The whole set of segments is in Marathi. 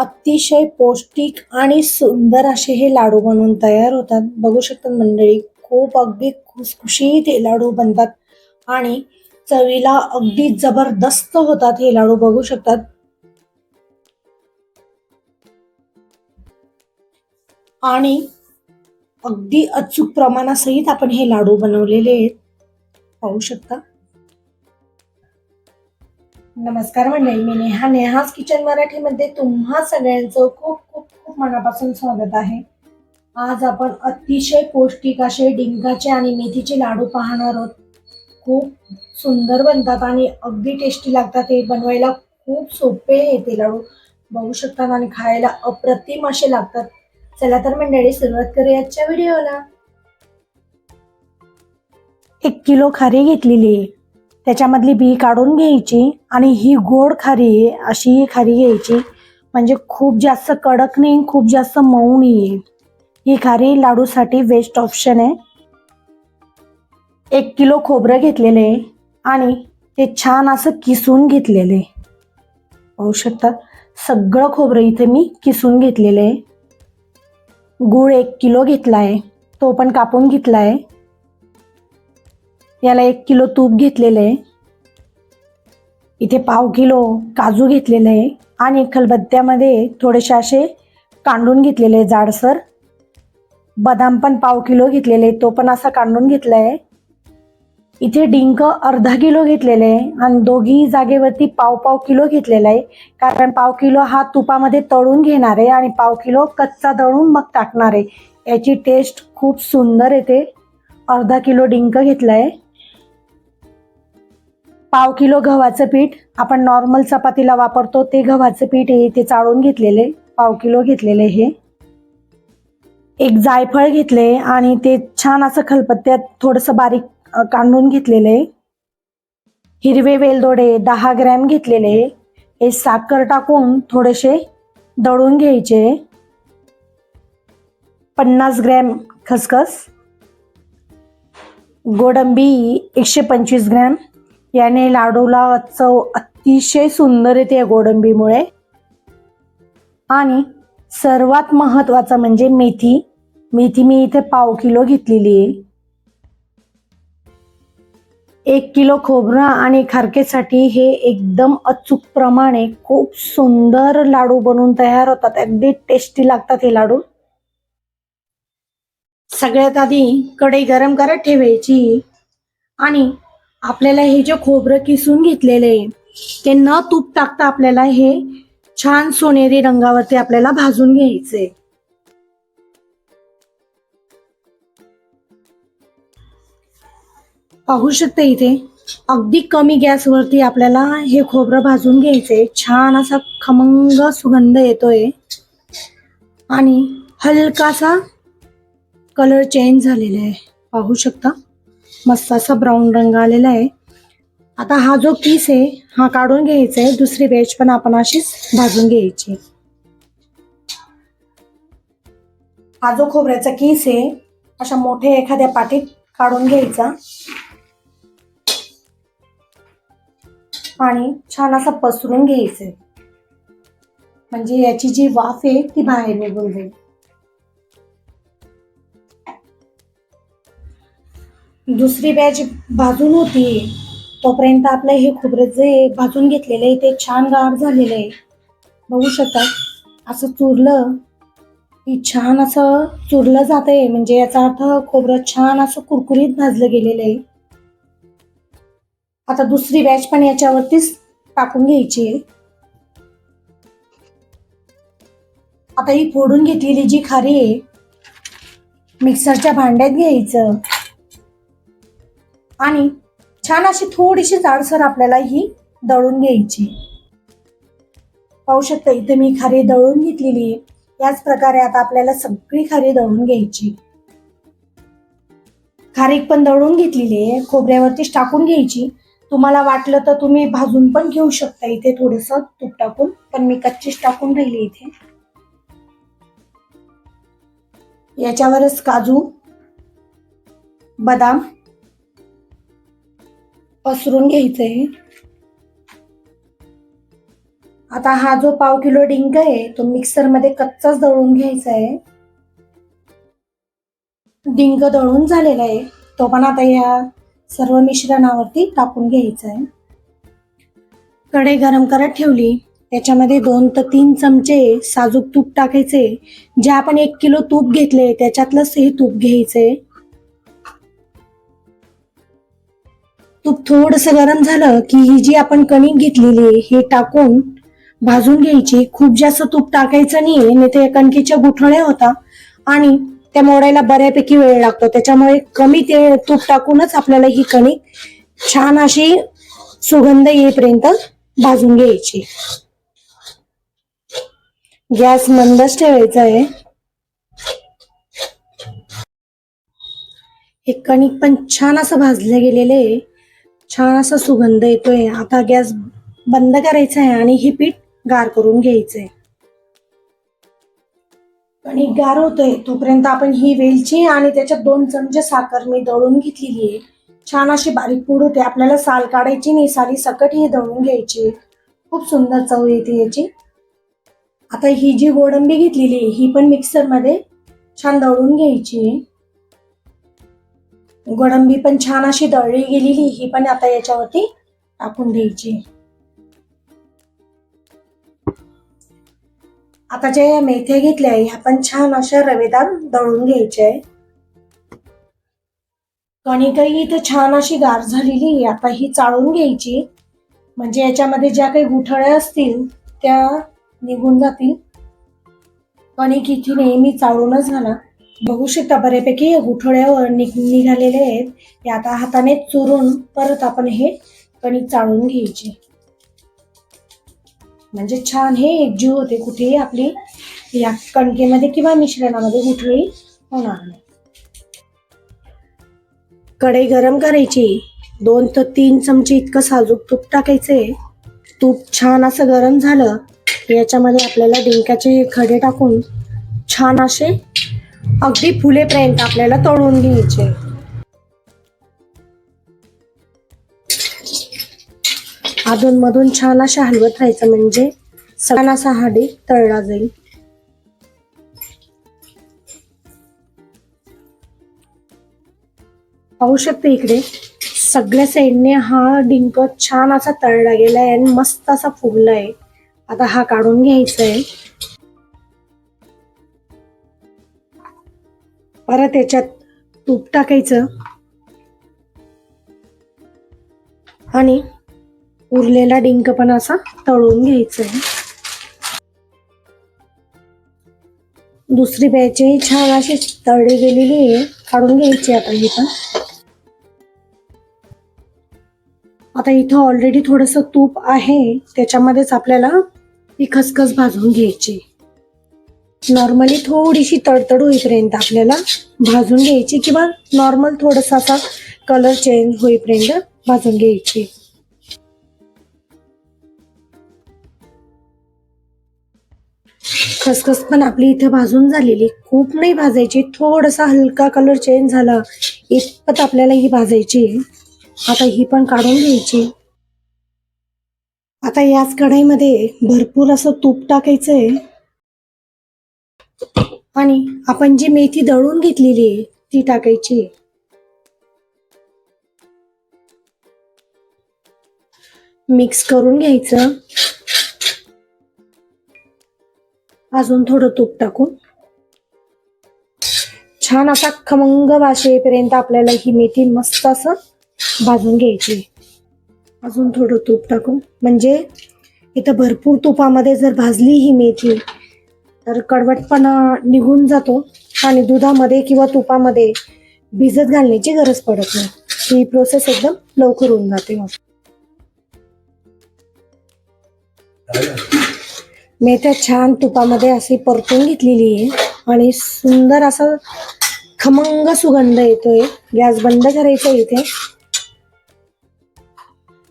अतिशय पौष्टिक आणि सुंदर असे हे लाडू बनवून तयार होतात. बघू शकतात मंडळी खूप अगदी खुसखुशीत हे लाडू बनतात आणि चवीला अगदी जबरदस्त होतात हे लाडू बघू शकतात. आणि अगदी अचूक प्रमाणासहित आपण हे लाडू बनवलेले आहेत. पाहू शकता. नमस्कार मंडळी मी नेहा. नेहाच किचन मराठीमध्ये तुम्हा सगळ्यांचं खूप खूप खूप मनापासून स्वागत आहे. आज आपण अतिशय पौष्टिक असे डिंकाचे आणि मेथीचे लाडू पाहणार आहोत. खूप सुंदर बनतात आणि अगदी टेस्टी लागतात. हे बनवायला खूप सोपे आहे ते लाडू. बघू शकतात आणि खायला अप्रतिम असे लागतात. चला तर मंडळी सुरुवात करूया आजच्या व्हिडिओला. एक किलो खारी घेतलेली आहे. त्याच्यामधली बी काढून घ्यायची आणि ही गोड खारी आहे अशी ही खारी घ्यायची. म्हणजे खूप जास्त कडक नाही खूप जास्त मऊ नाही आहे ही खारी लाडूसाठी बेस्ट ऑप्शन आहे. एक किलो खोबरं घेतलेलं आहे आणि ते छान असं किसून घेतलेलं. आहे पाहू शकता सगळं खोबरं इथे मी किसून घेतलेलं आहे. गूळ एक किलो घेतला आहे तो पण कापून घेतला आहे याला एक किलो तूप घेतलेलं आहे. इथे पाव किलो काजू घेतलेलं आहे. आणि खलबत्त्यामध्ये थोडेसे असे कांडून घेतलेले आहे जाडसर. बदाम पण पाव किलो घेतलेले आहे. तो पण असा कांडून घेतला आहे इथे डिंक अर्धा किलो घेतलेले आहे. आणि दोघी जागेवरती पाव पाव किलो घेतलेला आहे. कारण पाव किलो हा तुपामध्ये तळून घेणार आहे आणि पाव किलो कच्चा तळून मग टाकणार आहे. याची टेस्ट खूप सुंदर येते अर्धा किलो डिंक घेतला आहे पाव किलो गव्हाचं पीठ आपण नॉर्मल चपातीला वापरतो ते गव्हाचं पीठ हे ते चाळून घेतलेले पाव किलो घेतलेले हे. एक जायफळ घेतले आणि ते छान असं खलपत्त्यात थोडंसं बारीक काढून कांडून घेतलेले. हिरवे वेलदोडे दहा ग्रॅम घेतलेले. हे साखर टाकून थोडेसे दळून घ्यायचे. पन्नास ग्रॅम खसखस. गोडंबी एकशे पंचवीस ग्रॅम. याने लाडूला चव अतिशय सुंदर येते या गोडंबीमुळे. आणि सर्वात महत्वाचं म्हणजे मेथी. मेथी मी इथे पाव किलो घेतलेली आहे. एक किलो खोबरं आणि खारकेसाठी हे एकदम अचूक प्रमाणे खूप सुंदर लाडू बनवून तयार होतात. अगदी टेस्टी लागतात हे लाडू. सगळ्यात आधी कढई गरम करत ठेवायची. आणि आपल्याला हे जे खोबरं किसून घेतलेलं आहे ते न तूप टाकता आपल्याला हे छान सोनेरी रंगावरती आपल्याला भाजून घ्यायचे पाहू शकता इथे अगदी कमी गॅसवरती आपल्याला हे खोबरं भाजून घ्यायचे छान असा खमंग सुगंध येतोय. आणि हलकासा कलर चेंज झालेला आहे. पाहू शकता. मस्त असा ब्राऊन रंग आलेला आहे. आता हा जो पीस आहे हा काढून घ्यायचा आहे. दुसरी वेज पण आपण अशीच भाजून घ्यायची. हा जो खोबऱ्याचा किस आहे अशा मोठ्या एखाद्या पाटीत काढून घ्यायचा. आणि छान असा पसरून घ्यायचे म्हणजे याची जी वाफ आहे ती बाहेर निघून जाईल. दुसरी बॅच भाजून होती. तोपर्यंत आपलं हे खोबरं जे भाजून घेतलेलं आहे ते छान गार झालेलं आहे. बघू शकता असं चुरलं की छान असं चुरलं जात आहे म्हणजे याचा अर्थ खोबरं छान असं कुरकुरीत भाजलं गेलेलं आहे. आता दुसरी बॅच पण याच्यावरतीच टाकून घ्यायची आहे. आता ही फोडून घेतलेली जी खारी आहे मिक्सरच्या भांड्यात घ्यायचं. आणि छान अशी थोडीशी जाडसर आपल्याला ही दळून घ्यायची. पाहू शकता इथे मी खारी दळून घेतलेली आहे. याच प्रकारे आता आपल्याला सगळी खारी दळून घ्यायची. खारीक पण दळून घेतलेली आहे. खोबऱ्यावरतीच टाकून घ्यायची. तुम्हाला वाटलं तर तुम्ही भाजून पण घेऊ शकता. इथे थोडस तूप टाकून पण मी कच्चीच टाकून राहिली इथे. याच्यावरच काजू बदाम पसरून घ्यायचंय. आता हा जो पाव किलो डिंक आहे तो मिक्सरमध्ये कच्चाच दळून घ्यायचा आहे डिंक दळून झालेला आहे तो पण आता या सर्व मिश्रणावरती टाकून घ्यायचा आहे कढई गरम करत ठेवली त्याच्यामध्ये दोन ते तीन चमचे साजूक तूप टाकायचे जे आपण एक किलो तूप घेतले त्याच्यातलंच हे तूप घ्यायचे तूप थोडस गरम झालं की ही जी आपण कणिक घेतलेली आहे, हे टाकून भाजून घ्यायची. खूप जास्त तूप टाकायचं नाही नाही तर कणकेच्या गुठळ्या होता आणि त्या मोडायला बऱ्यापैकी वेळ लागतो. त्याच्यामुळे कमी ते तूप टाकूनच आपल्याला ही कणिक छान अशी सुगंध येईपर्यंत भाजून घ्यायची. गॅस मंदच ठेवायचा आहे. हे कणिक पण छान असं भाजलं गेलेलं आहे. छान असा सुगंध येतोय. आता गॅस बंद करायचा आहे आणि हे पीठ गार करून घ्यायचंय. आणि गार होतोय. तोपर्यंत आपण ही वेलची आणि त्याच्यात दोन चमचे साखर मी दळून घेतलेली आहे. छान अशी बारीक पूड होते. आपल्याला साल काढायची नाही. साली सकट ही दळून घ्यायची. खूप सुंदर चव येते याची. आता ही जी गोडंबी घेतलेली आहे ही पण मिक्सरमध्ये छान दळून घ्यायची गोडंबी पण छान अशी दळली गेलेली ही पण आता याच्यावरती टाकून द्यायची. आता ज्या या मेथ्या घेतल्या ह्या पण छान अशा रवेदार दळून घ्यायच्या आहे कणिकही इथं छान अशी गार झालेली आहे. आता ही चाळून घ्यायची. म्हणजे याच्यामध्ये ज्या काही गुठळ्या असतील त्या निघून जातील. कणिक इथे नेहमी चाळूनच घाला. बघू शकता बऱ्यापैकी गुठळ्यावर निघ निघालेले आहेत. हे आता हाताने चुरून परत आपण हे कणिक चाळून घ्यायचे. म्हणजे छान हे एकजीव होते. कुठेही आपली या कणकेमध्ये किंवा मिश्रणामध्ये गुठळी होणार नाही. कढई गरम करायची. दोन ते तीन चमचे इतकं साजूक तूप टाकायचे. तूप छान असं गरम झालं याच्यामध्ये आपल्याला डिंक्याचे खडे टाकून छान असे अगदी फुलेपर्यंत आपल्याला तळून घ्यायचे. अधून मधून छान अशा हलवत राहायचं म्हणजे छान असा हा डीप तळला जाईल. पाहू शकते इकडे सगळ्या साईडने हा डिंक छान असा तळला गेलाय आणि मस्त असा फुगलाय. आता हा काढून घ्यायचा आहे परत त्याच्यात तूप टाकायचं. आणि उरलेला डिंक पण असा तळून घ्यायचा आहे. दुसरी बॅचही छान अशी तळली गेलेली आहे. काढून घ्यायची आता ही पण. आता इथं ऑलरेडी थोडस तूप आहे त्याच्यामध्येच आपल्याला ही खसखस भाजून घ्यायची. नॉर्मली थोडीशी तडतड होईपर्यंत आपल्याला भाजून घ्यायची किंवा नॉर्मल थोडासा असा कलर चेंज होईपर्यंत भाजून घ्यायची. खसखस पण आपली इथे भाजून झालेली खूप नाही भाजायची. थोडासा हलका कलर चेंज झाला इतपत आपल्याला ही भाजायची. आता ही पण काढून घ्यायची. आता याच कढाईमध्ये भरपूर असं तूप टाकायचंय. आणि आपण जी मेथी दळून घेतलेली आहे ती टाकायची मिक्स करून घ्यायचं. अजून थोडं तूप टाकून. छान असा खमंग वास येईपर्यंत आपल्याला ही मेथी मस्त असं भाजून घ्यायची अजून थोडं तूप टाकून. म्हणजे इथं भरपूर तुपामध्ये जर भाजली ही मेथी तर कडवटपणा निघून जातो आणि दुधामध्ये किंवा तुपामध्ये भिजत घालण्याची गरज पडत नाही. ही प्रोसेस एकदम लवकर होऊन जाते मग. मेथ्या छान तुपामध्ये अशी परतून घेतलेली आहे आणि सुंदर असा खमंग सुगंध येतोय. गॅस बंद करायचा इथे.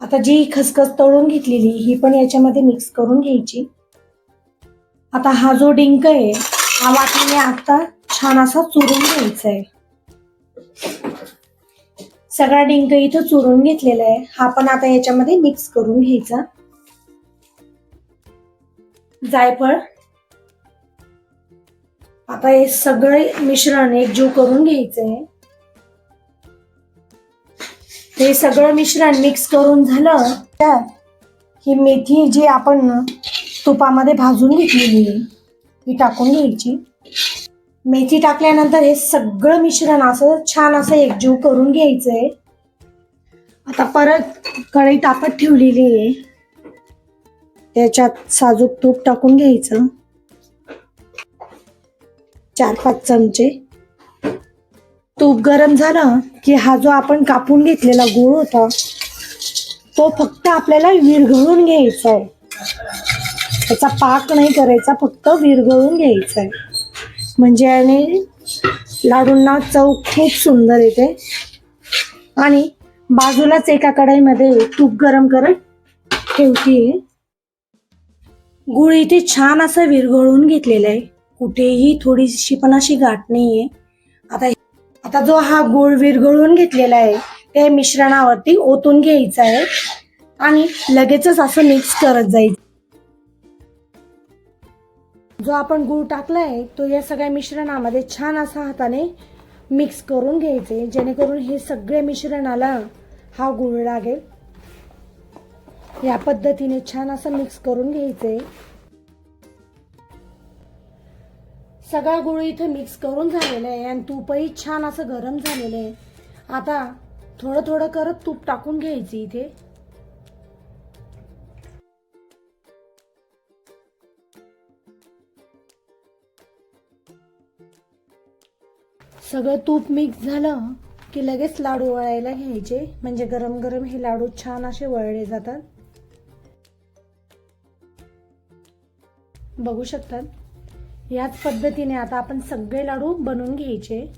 आता जी खसखस तळून घेतलेली ही पण याच्यामध्ये मिक्स करून घ्यायची. आता हा जो डिंक आहे हा वाटीने आता छान असा चुरून घ्यायचा आहे सगळा डिंक इथं चुरून घेतलेला आहे. हा पण आता याच्यामध्ये मिक्स करून घ्यायचा. जायफळ. आता हे सगळे मिश्रण एकजीव करून घ्यायचंय. हे सगळं मिश्रण मिक्स करून झालं त्यात ही मेथी जी आपण तुपामध्ये भाजून घेतलेली आहे ती टाकून घ्यायची. मेथी टाकल्यानंतर हे सगळं मिश्रण असं छान असं एकजीव करून घ्यायचंय. आता परत कढई तापत ठेवलेली आहे. त्याच्यात साजूक तूप टाकून घ्यायचं. चार पाच चमचे. तूप गरम झालं की हा जो आपण कापून घेतलेला गूळ होता तो फक्त आपल्याला विरघळून घ्यायचा आहे. त्याचा पाक नाही करायचा फक्त विरघळून घ्यायचा आहे म्हणजे आणि लाडूंना चव खूप सुंदर येते. आणि बाजूलाच एका कढाईमध्ये तूप गरम करत ठेवतीये. गुळ इथे छान असं विरघळून घेतलेलं आहे. कुठेही थोडीशी पण अशी गाठ नाहीये. आता आता जो हा गुळ विरघळून घेतलेला आहे ते मिश्रणावरती ओतून घ्यायचं आहे. आणि लगेचच असं मिक्स करत जायचं. जो आपण गूळ टाकला आहे तो या सगळ्या मिश्रणामध्ये छान असा हाताने मिक्स करून घ्यायचे जेणेकरून हे सगळे मिश्रणाला हा गूळ लागेल. या पद्धतीने छान असं मिक्स करून घ्यायचे. सगळा गुळ इथे मिक्स करून झालेला आहे आणि तूपही छान असं गरम झालेलं आहे. आता थोडं थोडं करत तूप टाकून घ्यायची इथे. सगळं तूप मिक्स झालं की लगेच लाडू वळायला घ्यायचे. म्हणजे गरम गरम हे लाडू छान असे वळले जातात. बघू शकतात. याच पद्धतीने आता आपण सगळे लाडू बनवून घ्यायचे.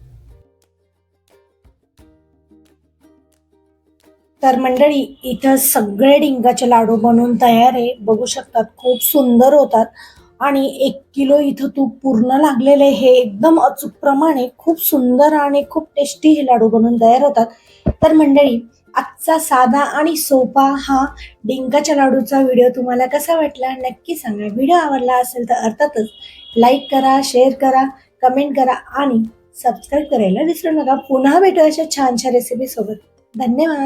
तर मंडळी इथं सगळे डिंगाचे लाडू बनवून तयार आहे. बघू शकतात खूप सुंदर होतात. आणि एक किलो इथं तूप पूर्ण लागलेले हे एकदम अचूक प्रमाणे खूप सुंदर आणि खूप टेस्टी हे लाडू बनवून तयार होतात. तर मंडळी आजचा साधा आणि सोपा हा डिंकाच्या लाडूचा व्हिडिओ तुम्हाला कसा वाटला नक्की सांगा. व्हिडिओ आवडला असेल तर अर्थातच लाईक करा शेअर करा कमेंट करा आणि सबस्क्राईब करायला विसरू नका. पुन्हा भेटू अशा छानशा छान रेसिपीसोबत धन्यवाद.